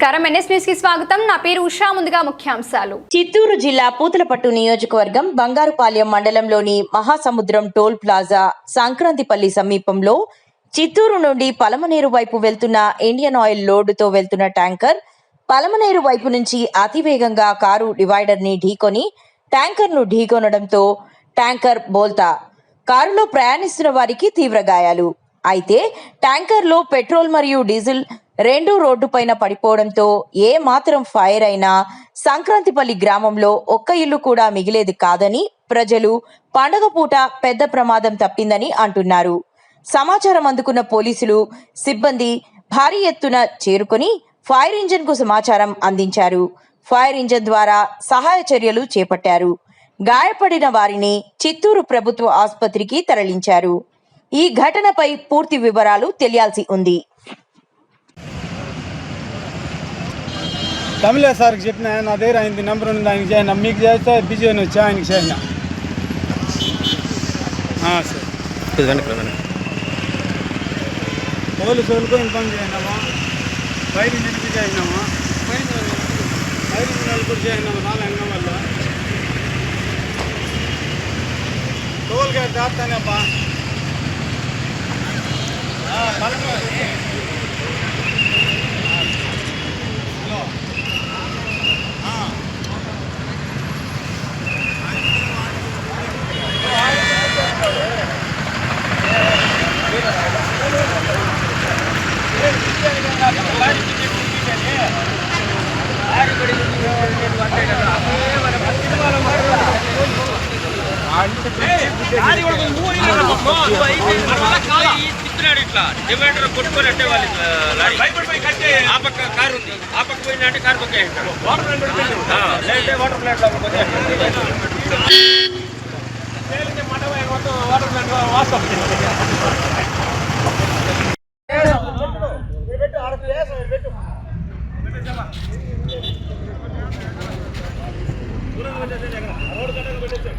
నమస్కారం. ఎన్ఎస్ స్వాగతం. నా పేరు ఉషా. ముందుగా ముఖ్యాంశాలు. చిత్తూరు జిల్లా పూతలపట్టు నియోజకవర్గం బంగారుపాలెం మండలంలోని మహాసముద్రం టోల్ ప్లాజా సంక్రాంతిపల్లి సమీపంలో చిత్తూరు నుండి పలమనేరు వైపు వెళ్తున్న ఇండియన్ ఆయిల్ లోడ్తో వెళ్తున్న ట్యాంకర్ పలమనేరు వైపు నుంచి అతివేగంగా కారు డివైడర్ని ఢీకొని ట్యాంకర్ను ఢీకొనడంతో ట్యాంకర్ బోల్తా. కారులో ప్రయాణిస్తున్న వారికి తీవ్ర గాయాలు. అయితే ట్యాంకర్లో పెట్రోల్ మరియు డీజిల్ రెండు రోడ్డుపైన పడిపోవడంతో ఏ మాత్రం ఫైర్ అయినా సంక్రాంతిపల్లి గ్రామంలో ఒక్క ఇల్లు కూడా మిగిలేది కాదని ప్రజలు పండగ పూట పెద్ద ప్రమాదం తప్పిందని అంటున్నారు. సమాచారం అందుకున్న పోలీసులు సిబ్బంది భారీ ఎత్తున చేరుకొని ఫైర్ ఇంజిన్కు సమాచారం అందించారు. ఫైర్ ఇంజిన్ ద్వారా సహాయ చర్యలు చేపట్టారు. గాయపడిన వారిని చిత్తూరు ప్రభుత్వ ఆసుపత్రికి తరలించారు. ఈ ఘటనపై పూర్తి వివరాలు తెలియాల్సి ఉంది. తమిళ సార్కి చెప్పిన నా దగ్గర ఆయనది నెంబర్ ఉంది ఆయనకి చేయను మీకు చేస్తే బిజీ అని వచ్చి ఆయనకి చేయను ఆ, సరే ఇది వెనక్కి రా, వెనక్కి. పోలీసు వాళ్ళకు ఇన్ఫామ్ చేయనామా ఫైర్ ఇంజిన్కి చేయనామా ఫైర్ ఇంజిన్ వాళ్ళు కూడా చేయనామా నాలుగు ఎంగం వల్ల టోల్ గేట్ తిప్పుతున్నాడు ఇట్లా. డివైడర్ కొట్టుకొని అంటే వాళ్ళు ఆ పక్క కారు ఉంది. ఆ పక్క పోయినా అంటే కారు పక్క లేదంటే వాటర్ ప్లాంట్ లోపలికి వచ్చేస్తాడు.